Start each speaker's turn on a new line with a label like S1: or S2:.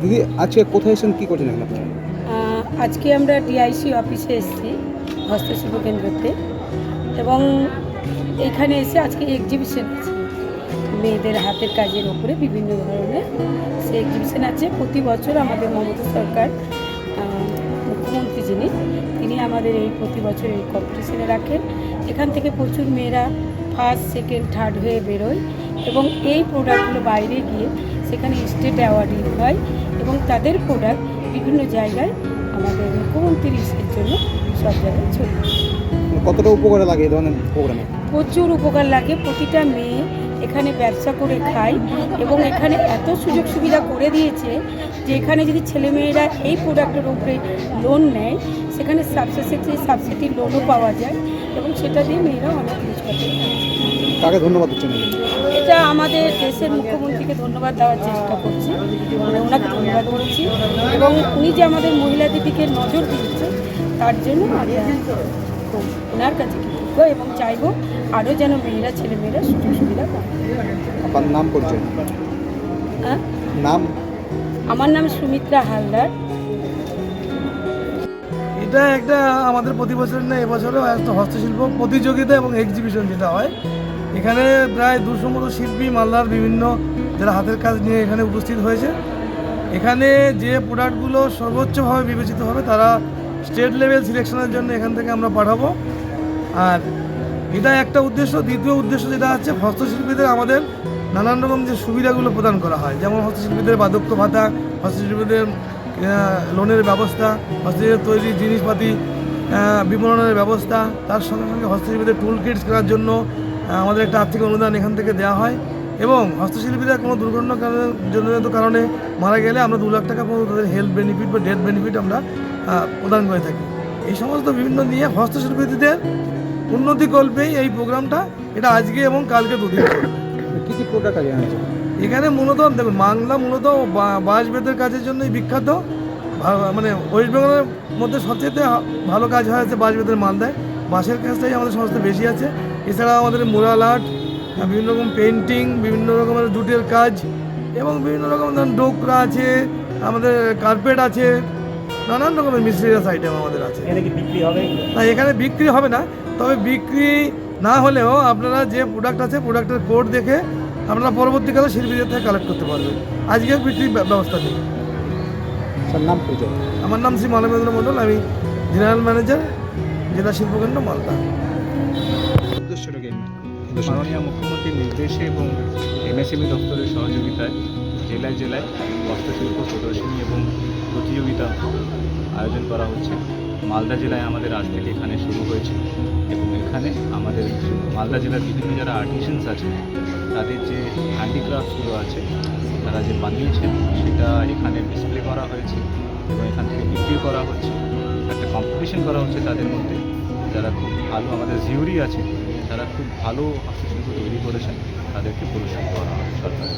S1: দিদি, আজকে কোথায় এসেছেন? কী করছেন এখানে আপনারা?
S2: আজকে আমরা ডিআইসি অফিসে এসেছি হস্তশিল্প কেন্দ্রতে। এবং এখানে এসে আজকে এক্সিবিশন আছে। মেয়েদের হাতের কাজের ওপরে বিভিন্ন ধরনের সে এক্সিবিশন আছে। প্রতি বছর আমাদের মমতা সরকার মুখ্যমন্ত্রী যিনি, তিনি আমাদের এই প্রতি বছর এই কম্পিটিশনে রাখেন। এখান থেকে প্রচুর মেয়েরা ফার্স্ট সেকেন্ড থার্ড হয়ে বেরোয়। এবং এই প্রোডাক্টগুলো বাইরে গিয়ে সেখানে স্টেট অ্যাওয়ার্ড হয়। এবং তাদের প্রোডাক্ট বিভিন্ন জায়গায় আমাদের মুখ্যমন্ত্রীর জন্য সব জায়গায় চলে
S1: কতটা উপকার লাগে এই ধরনের প্রোগ্রামে
S2: প্রচুর উপকার লাগে প্রতিটা মেয়ে এখানে ব্যবসা করে খায় এবং এখানে এত সুযোগ সুবিধা করে দিয়েছে যে এখানে যদি ছেলেমেয়েরা এই প্রোডাক্টের উপরে লোন নেয় সেখানে সাবসিডি সাবসিডি লোনও পাওয়া যায় এবং সেটা দিয়ে মেয়েরা অনেক জিনিসপত্র
S1: কাকে ধন্যবাদ দিচ্ছেন?
S2: এটা আমাদের দেশের মুখ্যমন্ত্রীকে ধন্যবাদ দেওয়ার চেষ্টা করছি। মানে ওনাকে ধন্যবাদ করছি এবং উনি যে আমাদের মহিলা দিদিকে নজর দিয়েছে তার জন্য আমরা খুব ওনার কাছে কৃতজ্ঞ এবং চাইব আরও যেন মেয়েরা ছেলেমেয়েরা সুযোগ সুবিধা পায়।
S1: আপনার নাম পরিচয়?
S2: হ্যাঁ?
S1: নাম?
S2: আমার নাম সুমিত্রা হালদার।
S3: এটা একটা আমাদের প্রতি বছর না এবছরও একটা হস্তশিল্প প্রতিযোগিতা এবং এক্সিবিশন যেটা হয়। এখানে প্রায় দুশো মতো শিল্পী, মালদার বিভিন্ন যারা হাতের কাজ নিয়ে এখানে উপস্থিত হয়েছে। এখানে যে প্রোডাক্টগুলো সর্বোচ্চভাবে বিবেচিত হবে, তারা স্টেট লেভেল সিলেকশনের জন্য এখান থেকে আমরা পাঠাবো। আর এটা একটা উদ্দেশ্য। দ্বিতীয় উদ্দেশ্য যেটা হচ্ছে হস্তশিল্পীদের আমাদের নানান রকম যে সুবিধাগুলো প্রদান করা হয়। যেমন হস্তশিল্পীদের বার্ধক্য ভাতা, হস্তশিল্পীদের লোনের ব্যবস্থা হস্তশিল্পের তৈরি জিনিসপাতি বিপণনের ব্যবস্থা, তার সঙ্গে সঙ্গে হস্তশিল্পীদের টুল কিটস করার জন্য আমাদের একটা আর্থিক অনুদান এখান থেকে দেওয়া হয় এবং হস্তশিল্পীরা কোনো দুর্ঘটনার কারণে জনিত কারণে মারা গেলে আমরা দু লাখ টাকা পর্যন্ত তাদের হেলথ বেনিফিট বা ডেথ বেনিফিট আমরা প্রদান করে থাকি। এই সমস্ত বিভিন্ন নিয়ে হস্তশিল্পীদের উন্নতিকল্পেই এই প্রোগ্রামটা এটা আজকে এবং কালকে দুদিন
S1: কী কী প্রোডাক্ট আছে এখানে
S3: মূলত দেখুন বাংলা মূলত বাঁশ বেতের কাজের জন্যই বিখ্যাত। মানে ওয়েস্ট বেঙ্গলের মধ্যে সবচেয়ে ভালো কাজ হয় হচ্ছে বাঁশ বেতের মালদায়। বাঁশের কাজটাই আমাদের সমস্ত বেশি আছে। এছাড়া আমাদের মুরাল আর্ট বিভিন্ন রকম পেন্টিং বিভিন্ন রকমের জুটের কাজ এবং বিভিন্ন রকম ধরুন ডোকরা আছে আমাদের কার্পেট আছে নানান রকমের মিস্ট্রিয়াস আইটেম আমাদের আছে।
S4: এখানে বিক্রি হবে?
S3: না এখানে বিক্রি হবে না তবে বিক্রি না হলেও আপনারা যে প্রোডাক্ট আছে প্রোডাক্টের কোড দেখে আপনারা পরবর্তীকালে শিল্পীদের থেকে কালেক্ট করতে পারবেন। আজকে বিক্রির ব্যবস্থা নেই।
S1: নাম
S3: আমার নাম শ্রী মানবেন্দ্র মণ্ডল আমি জেনারেল ম্যানেজার জেলা শিল্পকেন্দ্র মালদা।
S1: কি
S5: মাননীয় মুখ্যমন্ত্রীর নির্দেশে এবং এমএসএমই দপ্তরের সহযোগিতায় জেলায় জেলায় হস্তশিল্প প্রদর্শনী এবং প্রতিযোগিতা আয়োজন করা হচ্ছে। মালদা জেলায় আমাদের আজ থেকে এখানে শুরু হয়েছে এবং এখানে আমাদের মালদা জেলার বিভিন্ন যারা আর্টিশানস আছে তাদের যে হ্যান্ডিক্রাফটসগুলো আছে, তারা যে বানিয়েছেন, সেটা এখানে ডিসপ্লে করা হয়েছে এবং এখান থেকে বিক্রি করা হচ্ছে। একটা কম্পিটিশন করা হচ্ছে তাদের মধ্যে। যারা খুব ভালো আমাদের জিউরি আছে যারা খুব ভালো হাস্যশিল্প তৈরি করেছেন তাদেরকে পুরস্কার করা হয় সরকার